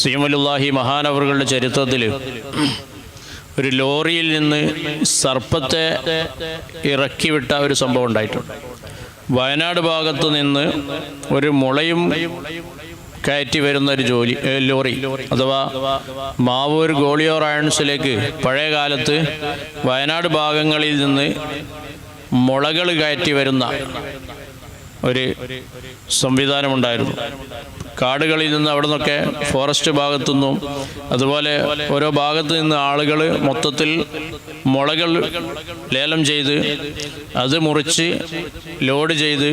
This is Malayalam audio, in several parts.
സീമലുല്ലാഹി മഹാനവറുകളുടെ ചരിത്രത്തിൽ ഒരു ലോറിയിൽ നിന്ന് സർപ്പത്തെ ഇറക്കിവിട്ട ഒരു സംഭവം ഉണ്ടായിട്ടുണ്ട്. വയനാട് ഭാഗത്ത് നിന്ന് ഒരു മുളയും കയറ്റി വരുന്ന ഒരു ജോലി ലോറി അഥവാ മാവൂർ ഗോളിയോർ അയൺസിലേക്ക് പഴയ കാലത്ത് വയനാട് ഭാഗങ്ങളിൽ നിന്ന് മുളകൾ കയറ്റി വരുന്ന ഒരു സംവിധാനമുണ്ടായിരുന്നു. കാടുകളിൽ നിന്ന് അവിടെ നിന്നൊക്കെ ഫോറസ്റ്റ് ഭാഗത്തു നിന്നും അതുപോലെ ഓരോ ഭാഗത്തു നിന്ന് ആളുകൾ മൊത്തത്തിൽ മുളകൾ ലേലം ചെയ്ത് അത് മുറിച്ച് ലോഡ് ചെയ്ത്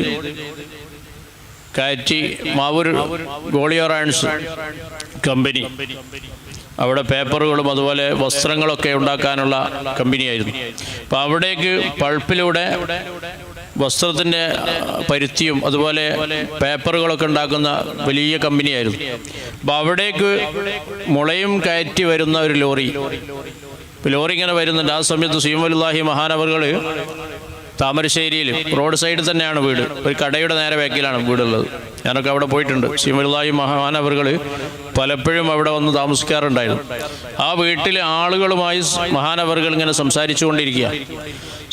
കയറ്റി മാവൂർ ഗോളിയോർ കമ്പനി. അവിടെ പേപ്പറുകളും അതുപോലെ വസ്ത്രങ്ങളൊക്കെ ഉണ്ടാക്കാനുള്ള കമ്പനിയായിരുന്നു. അപ്പോൾ അവിടേക്ക് പൾപ്പിലൂടെ വസ്ത്രത്തിന്റെ പരുത്തിയും അതുപോലെ പേപ്പറുകളൊക്കെ ഉണ്ടാക്കുന്ന വലിയ കമ്പനിയായിരുന്നു. അപ്പോൾ അവിടേക്ക് മുളയും കയറ്റി വരുന്ന ഒരു ലോറി. ലോറി ഇങ്ങനെ വരുന്നുണ്ട്. ആ സമയത്ത് സീമലുല്ലാഹി മഹാനവറുകൾ താമരശ്ശേരിയിൽ റോഡ് സൈഡിൽ തന്നെയാണ് വീട്. ഒരു കടയുടെ നേരെ ബാക്കിലാണ് വീടുള്ളത്. ഞാനൊക്കെ അവിടെ പോയിട്ടുണ്ട്. സീമലുല്ലാഹി മഹാനവറുകൾ പലപ്പോഴും അവിടെ വന്ന് താമസിക്കാറുണ്ടായിരുന്നു. ആ വീട്ടിലെ ആളുകളുമായി മഹാനവറുകൾ ഇങ്ങനെ സംസാരിച്ചു കൊണ്ടിരിക്കുക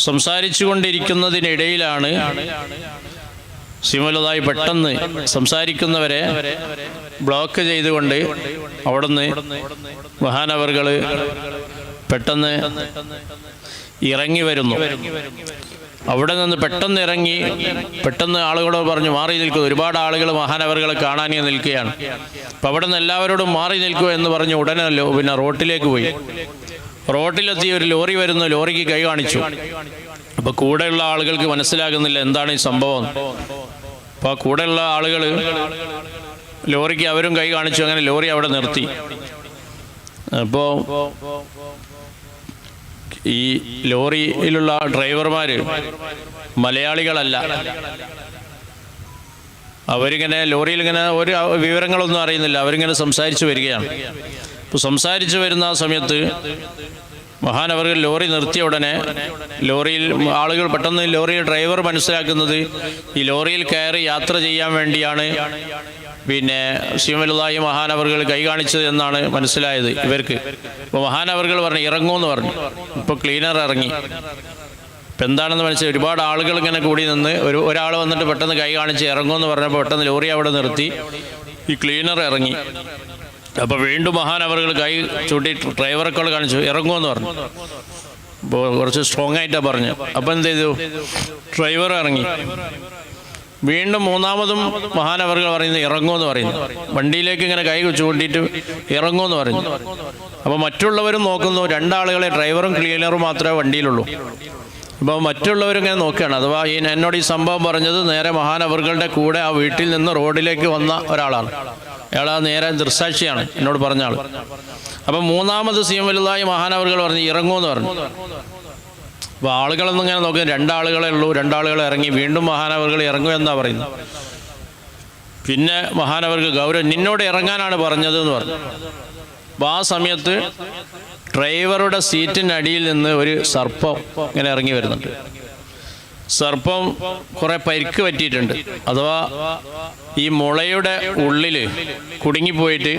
സംസാരിച്ചു കൊണ്ടിരിക്കുന്നതിനിടയിലാണ് സിമലതായി പെട്ടെന്ന് സംസാരിക്കുന്നവരെ ബ്ലോക്ക് ചെയ്തുകൊണ്ട് അവിടുന്ന് മഹാനവറുകൾ പെട്ടെന്ന് ഇറങ്ങി വരുന്നു. അവിടെ നിന്ന് പെട്ടെന്ന് ഇറങ്ങി പെട്ടെന്ന് ആളുകളോട് പറഞ്ഞു മാറി നിൽക്കുക ഒരുപാട് ആളുകൾ മഹാനവറുകളെ കാണാനേ നിൽക്കുകയാണ്. അപ്പം അവിടെ നിന്ന് എല്ലാവരോടും മാറി നിൽക്കുക എന്ന് പറഞ്ഞ് ഉടനെ പിന്നെ റോട്ടിലേക്ക് പോയി. റോട്ടിലെത്തി ഒരു ലോറി വരുന്നു. ലോറിക്ക് കൈ കാണിച്ചു. അപ്പൊ കൂടെയുള്ള ആളുകൾക്ക് മനസ്സിലാകുന്നില്ല എന്താണ് ഈ സംഭവം. അപ്പൊ ആ കൂടെയുള്ള ആളുകൾ ലോറിക്ക് അവരും കൈ കാണിച്ചു. അങ്ങനെ ലോറി അവിടെ നിർത്തി. അപ്പോൾ ഈ ലോറിയിലുള്ള ഡ്രൈവർമാര് മലയാളികളല്ല. അവരിങ്ങനെ ലോറിയിൽ ഇങ്ങനെ ഒരു വിവരങ്ങളൊന്നും അറിയുന്നില്ല. അവരിങ്ങനെ സംസാരിച്ചു വരികയാണ്. അപ്പോൾ സംസാരിച്ചു വരുന്ന ആ സമയത്ത് മഹാൻ അവർ ലോറി നിർത്തിയ ഉടനെ ലോറിയിൽ ആളുകൾ പെട്ടെന്ന് ലോറി ഡ്രൈവർ മനസ്സിലാക്കുന്നത് ഈ ലോറിയിൽ കയറി യാത്ര ചെയ്യാൻ വേണ്ടിയാണ് പിന്നെ ശിവമലുദായി മഹാനവറുകൾ കൈ കാണിച്ചത് എന്നാണ് മനസ്സിലായത് ഇവർക്ക്. അപ്പോൾ മഹാനവറുകൾ പറഞ്ഞു ഇറങ്ങുമെന്ന് പറഞ്ഞു. ഇപ്പോൾ ക്ലീനർ ഇറങ്ങി. ഇപ്പം എന്താണെന്ന് മനസ്സിലായി. ഒരുപാട് ആളുകൾ ഇങ്ങനെ കൂടി നിന്ന് ഒരു ഒരാൾ വന്നിട്ട് പെട്ടെന്ന് കൈ കാണിച്ച് ഇറങ്ങുമെന്ന് പറഞ്ഞപ്പോൾ പെട്ടെന്ന് ലോറി അവിടെ നിർത്തി. ഈ ക്ലീനർ ഇറങ്ങി. അപ്പോൾ വീണ്ടും മഹാനവറുകൾ കൈ ചൂട്ടി ഡ്രൈവറൊക്കെ കാണിച്ചു ഇറങ്ങുമെന്ന് പറഞ്ഞു. അപ്പോൾ കുറച്ച് സ്ട്രോങ് ആയിട്ടാണ് പറഞ്ഞു അപ്പോൾ എന്ത് ചെയ്തു? ഡ്രൈവർ ഇറങ്ങി. വീണ്ടും മൂന്നാമതും മഹാനവറുകൾ പറയുന്നത് ഇറങ്ങുമെന്ന് പറയുന്നു. വണ്ടിയിലേക്ക് ഇങ്ങനെ കൈ ചൂണ്ടിയിട്ട് ഇറങ്ങുമെന്ന് പറയുന്നു. അപ്പോൾ മറ്റുള്ളവരും നോക്കുന്നു രണ്ടാളുകളെ ഡ്രൈവറും ക്ലീനറും മാത്രമേ വണ്ടിയിലുള്ളൂ. അപ്പോൾ മറ്റുള്ളവരും ഇങ്ങനെ നോക്കുകയാണ്. അഥവാ ഈ എന്നോട് ഈ സംഭവം പറഞ്ഞത് നേരെ മഹാനവറുകളുടെ കൂടെ ആ വീട്ടിൽ നിന്ന് റോഡിലേക്ക് വന്ന ഒരാളാണ്. അയാൾ നേരെ ദൃസാക്ഷിയാണ് എന്നോട് പറഞ്ഞ ആൾ അപ്പം മൂന്നാമത് സീം എം വലുതായി മഹാനവറുകൾ പറഞ്ഞു ഇറങ്ങുമെന്ന് പറഞ്ഞു. അപ്പോൾ ആളുകളൊന്നും ഇങ്ങനെ നോക്കി രണ്ടാളുകളെ ഉള്ളൂ രണ്ടാളുകൾ ഇറങ്ങി വീണ്ടും മഹാനവറുകൾ ഇറങ്ങും എന്നാണ് പറയുന്നത്? പിന്നെ മഹാനവർക്ക് ഗൗരവം നിന്നോട് ഇറങ്ങാനാണ് പറഞ്ഞത് എന്ന് പറഞ്ഞു. അപ്പോൾ ആ സമയത്ത് ഡ്രൈവറുടെ സീറ്റിനടിയിൽ നിന്ന് ഒരു സർപ്പം ഇങ്ങനെ ഇറങ്ങി വരുന്നുണ്ട്. സർപ്പം കുറെ പരിക്ക് പറ്റിയിട്ടുണ്ട്. അഥവാ ഈ മുളയുടെ ഉള്ളിൽ കുടുങ്ങിപ്പോയിട്ട്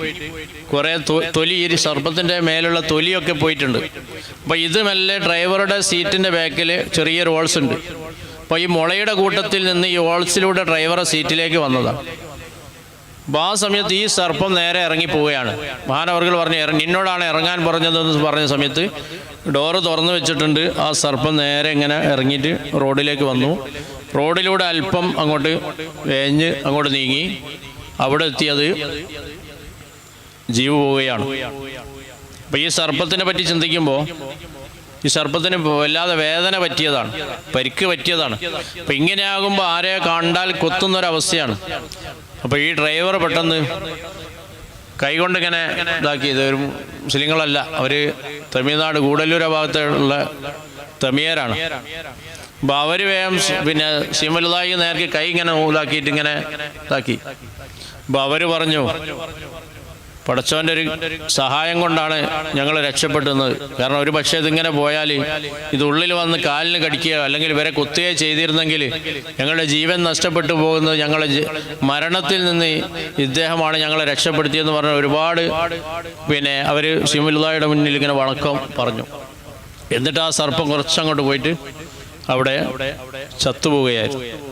കുറെ തൊലി ഈ സർപ്പത്തിന്റെ മേലുള്ള തൊലിയൊക്കെ പോയിട്ടുണ്ട്. അപ്പൊ ഇത് മെല്ലെ ഡ്രൈവറുടെ സീറ്റിന്റെ ബാക്കിൽ ചെറിയൊരു ഹോൾസ് ഉണ്ട്. അപ്പോൾ ഈ മുളയുടെ കൂട്ടത്തിൽ നിന്ന് ഈ ഹോൾസിലൂടെ ഡ്രൈവറുടെ സീറ്റിലേക്ക് വന്നതാണ് അപ്പോൾ ആ സമയത്ത് ഈ സർപ്പം നേരെ ഇറങ്ങി പോവുകയാണ്. മഹാനവർകൾ പറഞ്ഞു "ഇറ- നിന്നോടാണ് ഇറങ്ങാൻ പറഞ്ഞതെന്ന് പറഞ്ഞ സമയത്ത് ഡോറ് തുറന്നു വെച്ചിട്ടുണ്ട്. ആ സർപ്പം നേരെ ഇങ്ങനെ ഇറങ്ങിയിട്ട് റോഡിലേക്ക് വന്നു. റോഡിലൂടെ അല്പം അങ്ങോട്ട് വേഞ്ഞ് അങ്ങോട്ട് നീങ്ങി. അവിടെ എത്തിയത് ജീവ് പോവുകയാണ്. അപ്പം ഈ സർപ്പത്തിനെ പറ്റി ചിന്തിക്കുമ്പോൾ ഈ സർപ്പത്തിന് വല്ലാതെ വേദന പറ്റിയതാണ്. പരിക്ക് പറ്റിയതാണ്. അപ്പം ഇങ്ങനെയാകുമ്പോൾ ആരെ കണ്ടാൽ കൊത്തുന്നൊരവസ്ഥയാണ്. അപ്പോൾ ഈ ഡ്രൈവർ പെട്ടെന്ന് കൈകൊണ്ട് ഇങ്ങനെ ഇതാക്കിയത്. ഒരു മുസ്ലിങ്ങളല്ല അവർ തമിഴ്നാട് കൂടല്ലൂരാ ഭാഗത്തുള്ള തമിയരാണ്. അപ്പോൾ അവർ വേഗം പിന്നെ ശിവലുതായി നേർക്ക് കൈ ഇങ്ങനെ ഇതാക്കിയിട്ട് ഇങ്ങനെ ഇതാക്കി. അപ്പോൾ അവർ പറഞ്ഞു പടച്ചവന്റെ ഒരു സഹായം കൊണ്ടാണ് ഞങ്ങൾ രക്ഷപ്പെട്ടുന്നത് കാരണം ഒരു പക്ഷേ ഇതിങ്ങനെ പോയാൽ ഇത് ഉള്ളിൽ വന്ന് കാലിന് കടിക്കുകയോ അല്ലെങ്കിൽ ഇവരെ കുത്തുകയോ ചെയ്തിരുന്നെങ്കിൽ ഞങ്ങളുടെ ജീവൻ നഷ്ടപ്പെട്ടു പോകുന്നത് ഞങ്ങളെ മരണത്തിൽ നിന്ന് ഇദ്ദേഹമാണ് ഞങ്ങളെ രക്ഷപ്പെടുത്തിയെന്ന് പറഞ്ഞ ഒരുപാട് പിന്നെ അവർ സിമുല്ലായുടെ മുന്നിൽ ഇങ്ങനെ വണക്കം പറഞ്ഞു. എന്നിട്ട് ആ സർപ്പം കുറച്ചങ്ങോട്ട് പോയിട്ട് അവിടെ ചത്തുപോവുകയായിരുന്നു.